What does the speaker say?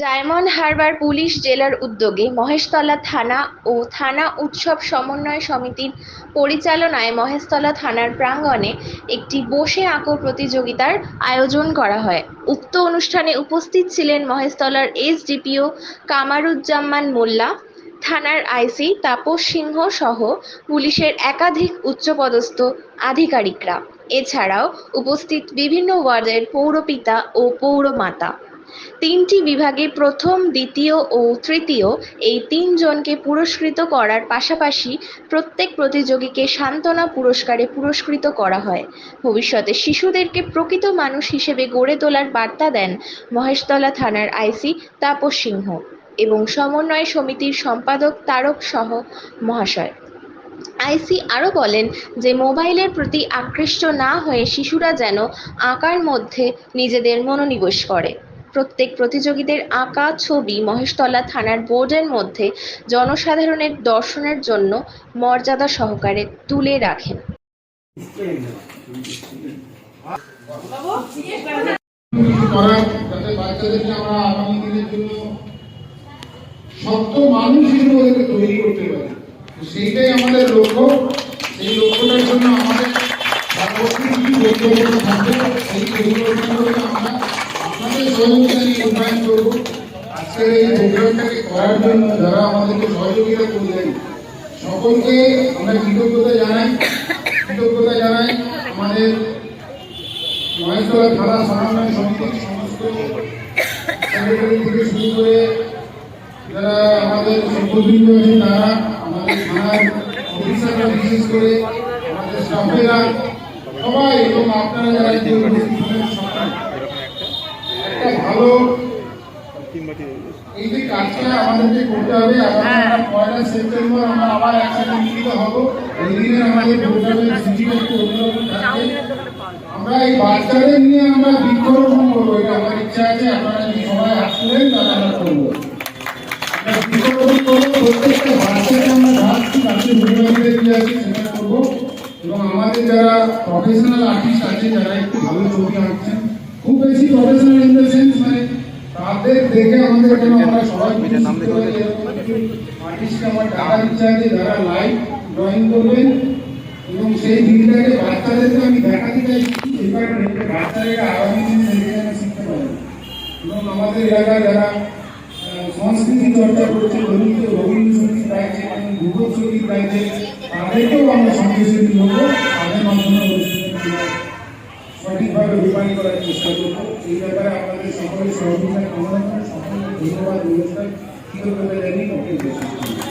Diamond Harbour police জেলার উদ্যোগে মহেশতলা থানা ও থানা উৎসব সমন্বয় সমিতির পরিচালনায় মহেশতলা থানার প্রাঙ্গণে একটি বসে আঁকো প্রতিযোগিতার আয়োজন করা হয়। উক্ত অনুষ্ঠানে উপস্থিত ছিলেন মহেশতলার এসডিপিও কামারুজ্জামান মোল্লা, থানার আইসি তাপস সিংহ সহ পুলিশের একাধিক উচ্চপদস্থ আধিকারিকরা। এছাড়াও উপস্থিত বিভিন্ন ওয়ার্ডের পৌরপিতা ও পৌরমাতা। তিনটি বিভাগে প্রথম, দ্বিতীয় ও তৃতীয় এই তিনজনকে পুরস্কৃত করার পাশাপাশি প্রত্যেক প্রতিযোগীকে সান্ত্বনা পুরস্কারে পুরস্কৃত করা হয়। ভবিষ্যতে শিশুদেরকে প্রকৃত মানুষ হিসেবে গড়ে তোলার বার্তা দেন মহেশতলা থানার আইসি তাপস সিংহ এবং সমন্বয় সমিতির সম্পাদক তারক সহ মহাশয়। আইসি আরও বলেন যে, মোবাইলের প্রতি আকৃষ্ট না হয়ে শিশুরা যেন আঁকার মধ্যে নিজেদের মনোনিবেশ করে। প্রত্যেক প্রতিযোগীদের আঁকা ছবি মহেশতলা থানার বোর্ডের মধ্যে জনসাধারণের দর্শনের জন্য মর্যাদা সহকারে তুলে রাখেন। সেইটাই আমাদের লক্ষ্য। সেই লক্ষ্যটার জন্য আমাদের পরিকল্পনা থাকবে, সেই আমরা সহযোগিতা করার জন্য যারা আমাদেরকে সহযোগিতা করলেন, সকলকে আমরা কৃতজ্ঞতা জানাই। কৃতজ্ঞতা আমাদের সমস্ত শুরু করে যারা আমাদের তারা, আমাদের থানার বিশেষ করে, আমাদের স্টাফেরা সবাই এবং আপনারা যারা একটা ভালো এই যে কাজটা আমাদেরকে করতে হবে আমরা পয়লা সেপ্টেম্বর আমরা আবার একসাথে মিলিত হব। এই দিনে আমাদের প্রোগ্রামের সূচিটা একটু অন্যরকম থাকবে। আমরা এই বাচ্চাদের নিয়ে আমরা বৃক্ষরোপণ করব এটা আমার ইচ্ছা আছে আপনারা যদি সবাই আসলেন তাহলে আমরা করব। বৃক্ষরোপণ করব প্রত্যেকটা বাচ্চাকে আমরা দিয়ে আছে সেটা করব। এবং আমাদের যারা প্রফেশনাল আর্টিস্ট আছে যারা একটু ভালো ছবি আঁকছেন খুব বেশি প্রফেশনাল ইন দ্য সেন্স মানে তাদের দেখে আমাদের যেন আমরা সবাই আর্টিস্টকে আমার টাকার ইচ্ছা আছে যারা লাইভ ড্রয়িং করবেন। এবং সেই দিনটাকে বাচ্চাদেরকে আমি দেখাতে এই কারণে বাচ্চারা আগামী দিনে শিখতে পারে এবং আমাদের এলাকায় যারা সংস্কৃতি চর্চা করছে রবীন্দ্র রবীন্দ্রসঙ্গীত গাইছে এবং ভূগোল সংগীত গাইছে তাদেরকেও আমরা সঙ্গে সঙ্গে বলব তাদের মাধ্যমে সঠিকভাবে রূপায়ণ করার চেষ্টা করব এই ব্যাপারে আপনাদের সকলের সহযোগিতা কামনা করে সকলকে ধন্যবাদ, নমস্কার কৃতজ্ঞতা জানিয়ে করছি।